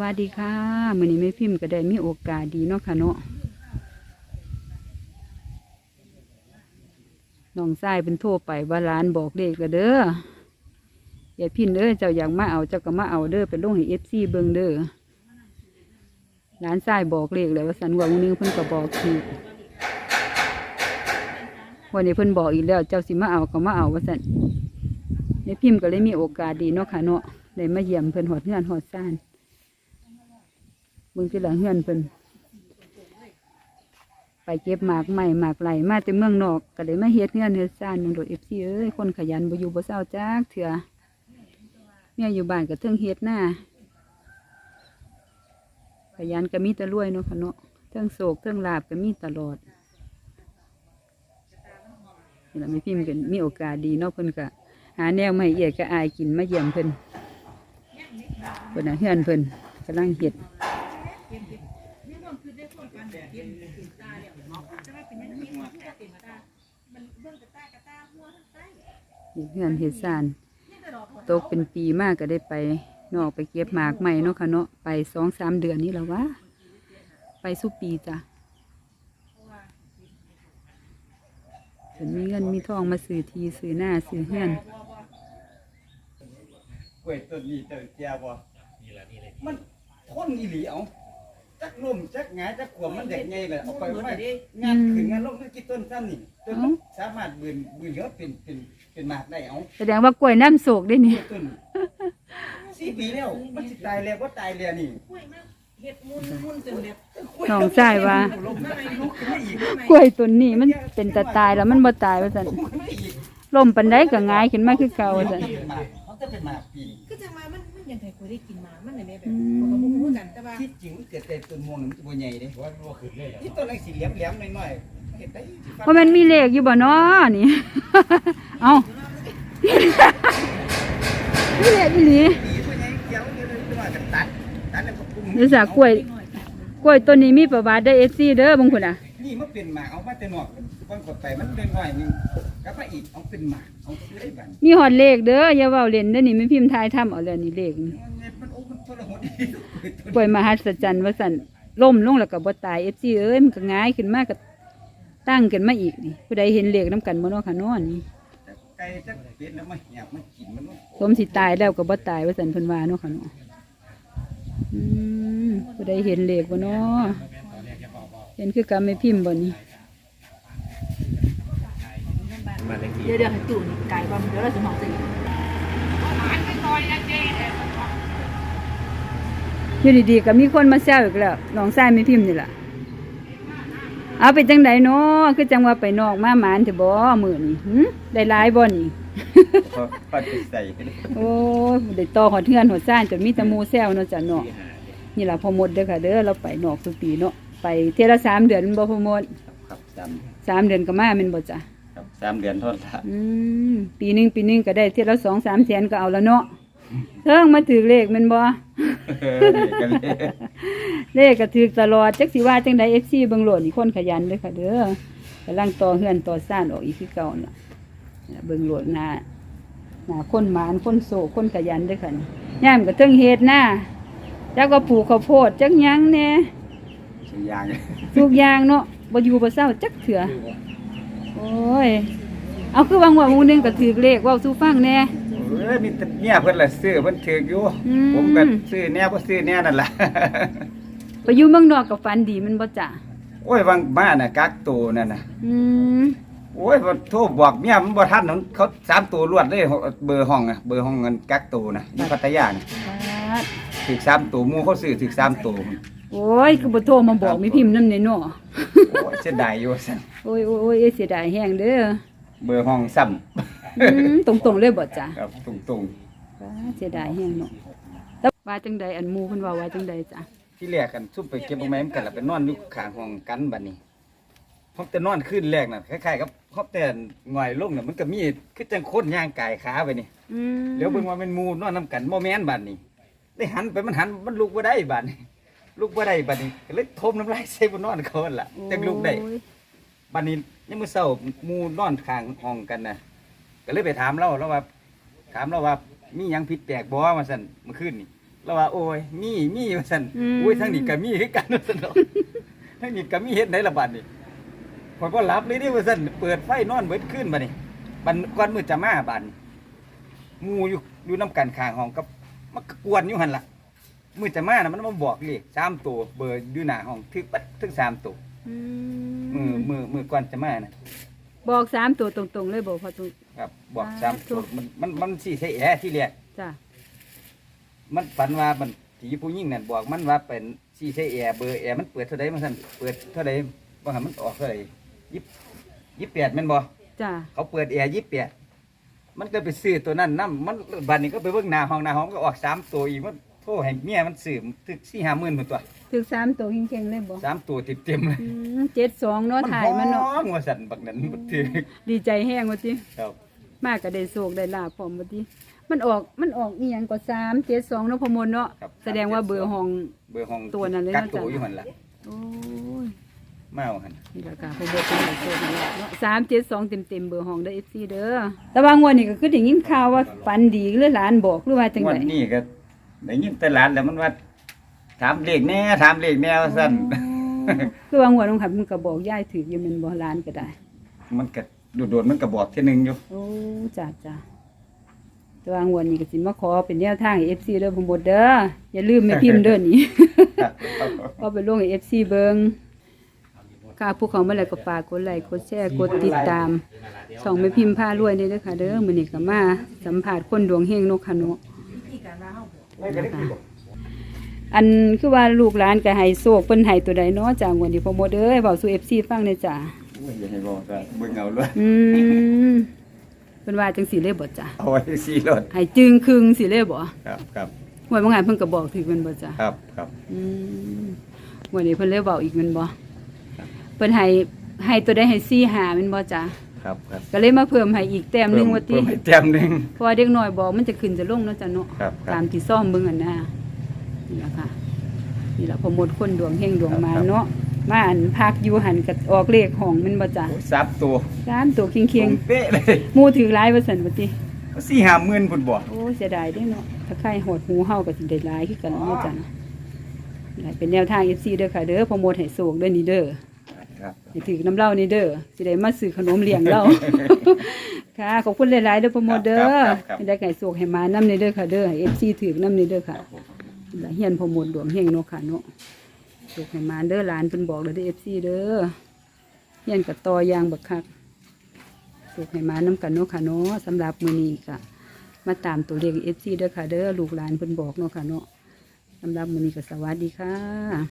วัสดีค่ะมื้อนี้แม่พิมพ์ก็ได้มีโอกาสดีเนาะค่ะเนาะน้องชายเป็นโทรไปว่าร้านบอกเลขก็เด้ออย่าพินเด้อเจ้าอยากมาเอาเจ้าก็มาเอาเด้อไปลงให้ FC เบิงเด้อร้านชายบอกเลขแล้วว่าสันว่ามื้อนึงเพิ่นก็บอกถูกวันนี้เพิ่นบอกอีกแล้ว เจ้าสิมาเอาก็มาเอาว่าสันแม่พิมพ์ก็เลยมีโอกาสดีเนาะค่ะเนาะได้มาเยี่ยมเพิ่นหอดเฮือนหอดซ่าน เบิ่งที่หลังเฮือนเพิ่นไปเก็บหมากใหม่หมากไหลมาแต่เมืองนอกก็เลยมาเฮ็ดเฮือนเฮ็ดซ่านนึงโดดเอฟซีเอ้ยคนขยันบ่อยู่บ่เศร้าจักเถื่อเมียอยู่บ้านก็เทิงเฮ็ดหน้าขยันก็มีแต่รวยเนาะค่ะเนาะเทิงโศกเทิงลาบก็มีตลอดนี่ล่ะแม่พิมพ์ก็มีโอกาสดีเนาะเพิ่นก็หาแนวมาให้เอียดก็อายกินมาเยี่ยมเพิ่นเพิ่นน่ะเฮือนเพิ่นกำลังเฮ็ด เฮ็ดเฮือนเฮ็ดซานตกเป็นปีมากก็ได้ไปนอกไปเก็บหมากใหม่เนาะค่ะเนาะไปสองสามเดือนนี่แล้ววะไปสุปีจ้ะเพิ่นมีเงินมีทองมาซื้อทีซื้อหน้าซื้อเฮือนกล้วยต้นนี้เจอแก่บ่มันคนอีหลีเอา จักล่มจักหงายจักขวมมันเด็กไงเลยเอาไปไว้งานขึ้นงานลงมันกี่ต้นซ้ำนี่จนมันสามารถบืนบืนเหลือเป็นเป็นเป็นหมากได้เอาแสดงว่ากล้วยน้ำโศกได้นี่ต้นสี่ปีแล้วมันสิตายแล้วบ่ตายแล้วนี่เฮ็ดมุนมุนจนแบบน้องชายว่าล้มได้ลุกขึ้นมาอีกกล้วยต้นนี้มันเป็นตาตายแล้วมันบ่ตายว่าซั่นลุกขึ้นมาอีกล่มปันไดก็หงายขึ้นมาคือเก่าว่าซั่นเป็นหมากเขาจะเป็นหมากปีคือจังว่ามันมันยังไงคุยได้กินมามันเลยแบบ อืมผมก็บ่รู้กันแต่ว่าที่จริงมันเกิดแต่ต้นม่วงนี่มันจะบ่ใหญ่เด้ว่าบ่ขึ้นเลยที่ต้นไอ้สีเหลี่ยมแหลมๆน้อยๆเฮ็ดได้สิฟังเพราะมันมีเลขอยู่บ่เนาะนี่ เอ้ามีเลขอีหลีปีตัวใหญ่เกี่ยวอยู่เลยคือว่าจะตัดตัดแล้วก็ปรุงนี่จากกล้วย กล้วยต้นนี้มีประวัติได้เอซี่เด้อบางคนอะ นี่มันเป็นหมากเอามาแต่นอกก่อนกดไปมันเป็นน้อยหนึงกลับมาอีกเอาเป็นหมากเอาซื้อได้บัดมีฮอดเลขเด้ออย่าเว้าเล่นเด้อนี่ไม่พิมพ์ทายทำเอาแล้วนี่เลขนี่มันโอ้มันทรหด กล้วยมหัศจรรย์ว่าซั่นล่มลงแล้วก็บ่ตาย FC เอ้ยมันก็หงายขึ้นมาก็ตั้งขึ้นมาอีกนี่ผู้ใดเห็นเลขนํกันบ่เนาะค่ะเนาะนี่ไก่จักเป็ดแล้วมันหยาบมันกินมันสมสิตายแล้วก็บ่ตายว่าซั่นเพิ่นว่าเนาะค่ะเนาะอืมผู้ใดเห็นเลขบ่เนาะเห็นคือกันไม่พิมพ์บ่นี่เดี๋ยวเดี๋ยวให้ตู่นี่ไก่บ่เดี๋ยวเราสิหมอกสิอ ยู่ดีๆก็มีคนมาแซวอีกแล้วน้องชายไม่พิมพ์นี่ล่ะเอาไปจังไดเนาะคือจังว่าไปนอกมาหมานสิบ่มื้อนี้หึได้หลายบ่นี่ ปัดใส่โอ้ยได้ต่อหอดเทือนหอดซ่านจนมีแตะมูแซวเนาะจ้ะเนาะนี่ล่ะพอหมดเด้อค่ะเด้อเราไปนอกทุกปีเนาะไปเทอละสามเดือนแม่นบ่พอหมดครับสามสามเดือนก็มาแม่นบ่จ้ะครับสามเดือนเท่านั้นอืมปีหนึงปีหนึงก็ได้เทอละสองสามแสนก็เอาละเนาะเทิงมาถือเลขแม่นบ่ กันเลยเลขก็ถือตลอดจักสิว่าจังใด FC เบิ่งโหลดนี่คนขยันเด้อค่ะเด้อกำลังต่อเฮือนต่อซ่านออกอีกคือเก่าน่ะเบิ่งโหลดหน้าหน้าคนหมานคนโศกคนขยันเด้อค่ะนี่ย่ามก็เทิงเฮ็ดหน้าจักว่าปลูกข้าวโพดจักหยังแหน่สุยางทุกอย่างเนาะบ่อยู่บ่เศร้าจักเถื่อโอ้ยเอาคือวางว่าหมู่หนึงก็ถือเลขเว้าสู่ฟังแหน่ เอ้ยมีแต่เนี่ยเพิ่นละซื้อเพิ่นถืออยู่ อืม ผมก็ซื้อแน่บ่ซื้อแน่นั่นล่ะ ไปอยู่เมืองนอกก็ฝันดีแมันบ่จ้ะโอ้ยวังบ้านน่ะกักตัวนั่นน่ะ อืมโอ้ยบ่โทรบอกเมียมันบ่ทันเขาสามตัวรวดเลยเบอร์ห้องอะเบอร์ห้องเงินกักตัวน่ะอยู่พัทยาน่ะบาดถึกสามตัวหมู่เขาซื้อถึกสามตัวโอ้ยคือบ่โทรมาบอกมีพิมพ์นำแน่เนาะโอ้ยเสียดายอยู่ซั่นโอ้ยโอ้ยโอ้ยเอ้ยเสียดายแฮงเด้อเบอร์ห้องซ้ำ อืมตรงๆเลยบ่จ้ะครับตรงบาดเสียดายแฮงเนาะแล้วว่าจังใดอันหมู่เพิ่นว่าว่าจังใดจ้ะๆที่แรกกันซุ่มไปเก็บเอาไม้มันกันแล้วไปนอนอยู่ข้างห้องกันบัดนี้พอแต่นอนขึ้นแรกน่ะคล้ายๆกับพอแต่หง่อยลงน่ะมันก็มีคือจังคนย่างกายขาไปนี่อืมเดี๋ยวเบิ่งว่าเป็นหมู่นอนนํกันบ่แม่นบัดนี้ได้หันไปมันหันมันลุกบ่ได้บัดนี้ลุกบ่ได้บัดนี้ก็เลยทมน้ำลายใส่บนนอนเขาหั่นล่ะจังลุกได้ โอ้ยบัดนี้ยังมื้อเช้าหมู่นอนข้างห้องกันน่ะ ก็เลยไปถามเราเราว่า ถามเราว่ามีหยังผิดแปลกบ่ว่าซั่นเมื่อคืนนี่แล้วว่าโอ้ยมีมีว่าซั่นอืม อุ้ยทางนี้ก็มีคือกันว่าซั่นเนาะทางนี้ก็มีเฮ็ดไหนละบัดนี่ข่อยบ่หลับเลยเด้ว่าซั่นเปิดไฟนอนเบิดคืนบัดนี้บัดก่อนมื้อจะมาบัดนี้หมู่อยู่อยู่นํกันข้างห้องกับมันก็กวนอยู่หั่นล่ะมื้อจะมาน่ะมันมาบอกเลข3ตัวเบอร์อยู่หน้าห้องถึกบัดถึง3ตัว อืมือมมือมือก่อนจะมาน่ะบอกสามตัวตรงๆเลยบอกพอตุครับ บอกอ่าสามตัวถูกมันมันมันสิใส่แอที่แรกจ้ะมันฝันว่ามันผีผู้หญิงนั่นบอกมันว่าเป็นซีเซแอร์เบอร์แอร์มันเปิดเท่าใดมันสั่นเปิดเท่าใดว่าหันมันออกเท่าใดยี่ยี่แปดแม่นบ่จ้ะเขาเปิดแอร์ยี่แปดมันก็ไปซื้อตัวนั้นน้ำมันบัดนี้ก็ไปเบิ่งหน้าห้องหน้าห้องก็ออกสามตัวอีกมันโทษให้เมียมันซื้อถึกสี่ห้าหมื่นหมดตัวถึกสามตัวเก่งๆเลยบอกสามตัวติดเต็มๆเลยเจ็ดสองเนาะถ่ายมันเนาะห้องว่าสั่นบักนั้นมันถือดีใจแห้งว่าติครับ มากก็ได้โศกได้ลาภพร้อมว่าติมันออกมันออกอีหยังก็สามเจ็ดสองเนาะพอมลเนาะครับ แสดงว่าเบอร์ห้อง เบอร์ห้องตัวนั้นเลยกักเนาะตัวจ๊ะอยู่หันล่ะโอ้ยมาเอาหันนี่ละค่ะพอมลเป็นได้โศกนี่ล่ะเนาะสามเจ็ดสองเต็มเต็มๆเบอร์ห้องได้เอฟซีเด้อแต่ว่างวดนี้ก็คือได้ยินข่าวว่าฝันดีหรือหลานบอกหรือว่าจังวัไดนนี้ก็ได้ยินแต่หลานแล้วมันว่าถามเลขแน่ถามเลขแน่ว่าสั่น คือว่างวดน้องขับมันก็บอกยายถืออยู่แมันบ่หลานก็ได้ มันก็ โดดๆมันก็บอกเที่ยหนึงอยู่ โอ้จ้าจ้าแตัวางวันนี้ก็สิมาขอเป็นแนวทางเอฟซีเด้อผมบดเด้ออย่าลืมแม่พิมพ์เด้อนี่ ก็ไปลงเอฟซีเบิงค่ะผู้เขามาแล้วก็ฝากกดไลค์กดแชร์กดติดตามช่องแม่พิมพ์พารวยนี่เด้อค่ะเด้อมื้อนี้ก็มาสัมภาษณ์คนดวงเฮงนกขะนกอันคือว่าลูกหลานก็ให้โชคเพิ่นให้ตัวใดเนาะจ้างวันนี้พ่อหมดเอ้ยเว้าสู่ FC ฟังหน่อยจ้าโอ้ยอย่าให้บอกซะเบิ่งเอาเลยอืมเพิ่นว่าจังสิเลยบ่จ้ะเอาไว้สีรถให้จึงครึ่งสิเลยบ่ครับครับหวยบางงานเพิ่นก็บอกถึงแมันบ่จ้ะครับครับอืมวันนี้เพิ่นเลยบอกอีกแมันบ่เพิ่นให้ให้ตัวได้ให้4 5แมันบ่จ้ะครับครับก็เลยมาเพิ่มให้อีกแต้มหนึงว่าติเพิ่มให้แต้มหนึง เพราะว่าเด็กน้อยบอกมันจะขึ้นจะลงเนาะจ้ะเนาะครับครับ ตามที่ซ่อมเบิ่งอันนะนี่ล่ะค่ะ นี่ล่ะพอหมดคนดวงเฮงดวงมาเนาะ มาอันพักอยู่หันก็ออกเลขห้องแมันบ่จ้ะโอ้ยซับตัวสามตัวเคียงตรงเป๊ะเลยๆหมู่ถือหลายว่าซั่นบ่ติสี่ห้าหมื่นพุ่นบ่โอ้ยเสียดายเด้เนาะถ้าใครหดหูเฮาก็สิได้หลายคือกันเนาะจ้ะเนาะนี่เป็นแนวทาง FC เด้อค่ะเด้อโปรโมทให้โศกเด้อนี่เด้อ ครับให้ถือน้ำเหล้านี่เด้อสิได้มาซื้อขนมเลี้ยงเรา ค่ะ ขอบคุณหลายๆเด้อโปรโมทเด้อให้ได้ไก่โศกให้มานํนี่เด้อค่ะเด้อให้ FC ถือนํนี่เด้อค่ะแล้วเฮียนโปรโมทดวงเฮงเนาะค่ะเนาะ โศกให้มาเด้อหลานเป็นบอกเลยเด้อสซีเด้อเฮียนกับตอยางบักคักโศกให้มาน้ำกันเนาะค่ะเนาะสำหรับมือนี้ก็มาตามตัวเลขเอฟซีเด้อค่ะเด้อลูกหลานเป็นบอกเนาะค่ะเนาะสำหรับมือนี้ก็สวัสดีค่ะ